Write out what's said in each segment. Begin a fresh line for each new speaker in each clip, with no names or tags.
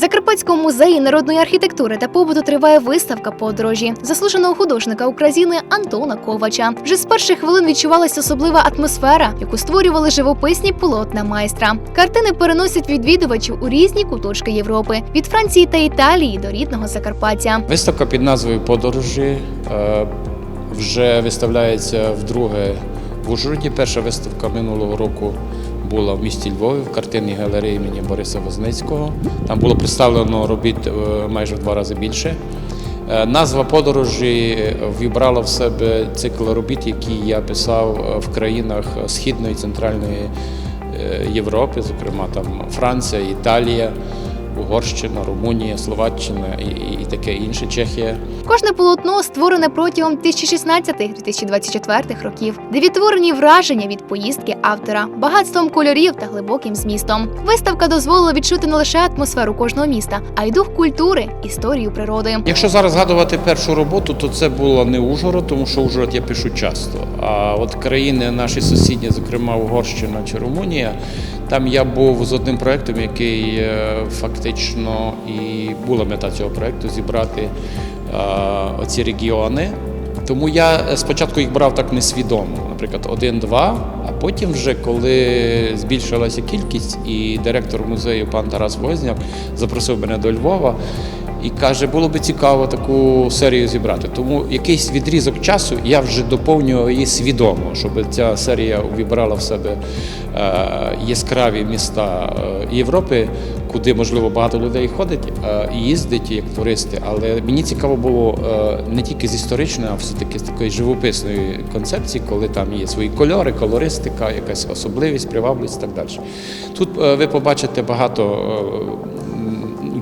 Закарпатському музеї народної архітектури та побуту триває виставка подорожі заслуженого художника України Антона Ковача. Вже з перших хвилин відчувалась особлива атмосфера, яку створювали живописні полотна майстра. Картини переносять відвідувачів у різні куточки Європи від Франції та Італії до рідного Закарпаття.
Виставка під назвою Подорожі е, вже виставляється вдруге в Ужгороді. Перша виставка минулого року була в місті Львові в картинній галереї імені Бориса Возницького. Там було представлено робіт е, майже в два рази більше. Е, Назва подорожі вібрала в себе цикл робіт, які я писав е, в країнах Східної і Центральної е, Європи, зокрема там Франція, Італія, Угорщина, Румунія, Словаччина і, і, і таке інше Чехія.
Кожне полотно створене протягом 2016-2024 років, де відтворені враження від поїздки автора, багатством кольорів та глибоким змістом. Виставка дозволила відчути не лише атмосферу кожного міста, а й дух культури, історію природи.
Якщо зараз згадувати першу роботу, то це було не Ужгород, тому що Ужгород я пишу часто. А от країни наші сусідні, зокрема Угорщина чи Румунія, там я був з одним проєктом, який е, фактично і була мета цього проєкту зібрати е, оці регіони. Тому я е, спочатку їх брав так несвідомо, наприклад, один-два, а потім, вже коли збільшилася кількість, і директор музею пан Тарас Возняк запросив мене до Львова і каже, було би цікаво таку серію зібрати. Тому якийсь відрізок часу я вже доповнював її свідомо, щоб ця серія увібрала в себе е, яскраві міста е, Європи, куди можливо багато людей ходить е, і їздить як туристи. Але мені цікаво було не тільки з історичної, а все-таки з такої живописної концепції, коли там є свої кольори, колористика, якась особливість, привабливість і так далі. Тут ви побачите багато.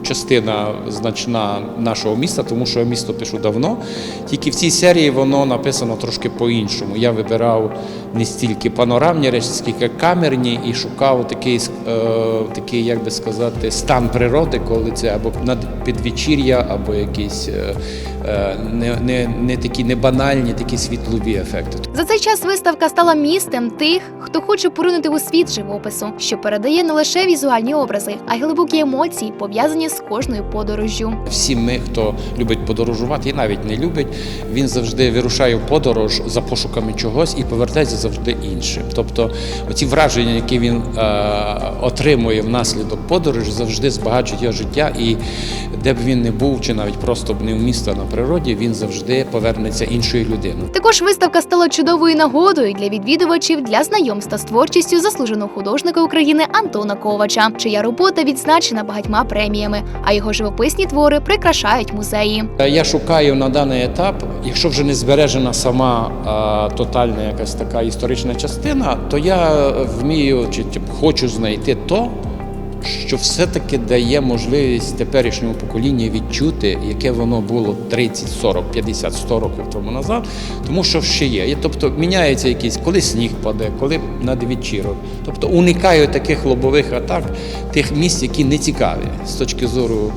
Частина значна нашого міста, тому що я місто пишу давно. Тільки в цій серії воно написано трошки по-іншому. Я вибирав не стільки панорамні речі, скільки камерні, і шукав такий, е, такий, як би сказати, стан природи, коли це або над підвечір'я, або якісь е, не, не, не такі не банальні, такі світлові ефекти.
За цей час виставка стала містом тих, хто хоче поринути у світ живопису, що передає не лише візуальні образи, а й глибокі емоції, пов'язані з кожною подорожжю.
Всі ми, хто любить подорожувати і навіть не любить, він завжди вирушає в подорож за пошуками чогось і повертається завжди іншим. Тобто, оці враження, які він е, отримує внаслідок подорожі, завжди збагачують його життя. І де б він не був, чи навіть просто б не в місто на природі, він завжди повернеться іншою людиною.
Також виставка стала чудовою нагодою для відвідувачів для знайомства з творчістю заслуженого художника України Антона Ковача, чия робота відзначена багатьма преміями, а його живописні твори прикрашають музеї.
Е, Я шукаю на даний етап, якщо вже не збережена сама а, тотальна якась така історична частина, то я вмію чи, чи хочу знайти то, що все-таки дає можливість теперішньому поколінню відчути, яке воно було 30, 40, 50, 100 років тому назад, тому що ще є. Тобто міняється якийсь, коли сніг паде, коли надвечірок. Тобто уникаю таких лобових атак, тих місць, які не цікаві з точки зору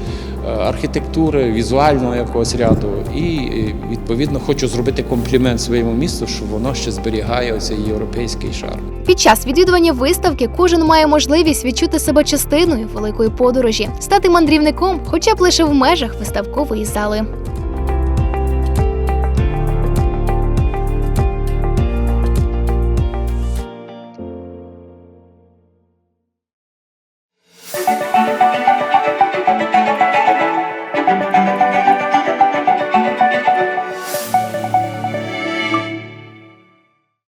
архітектури, візуального якогось ряду. І е, відповідно хочу зробити комплімент своєму місту, що воно ще зберігає оцей європейський шар.
Під час відвідування виставки кожен має можливість відчути себе частиною великої подорожі, стати мандрівником, хоча б лише в межах виставкової зали.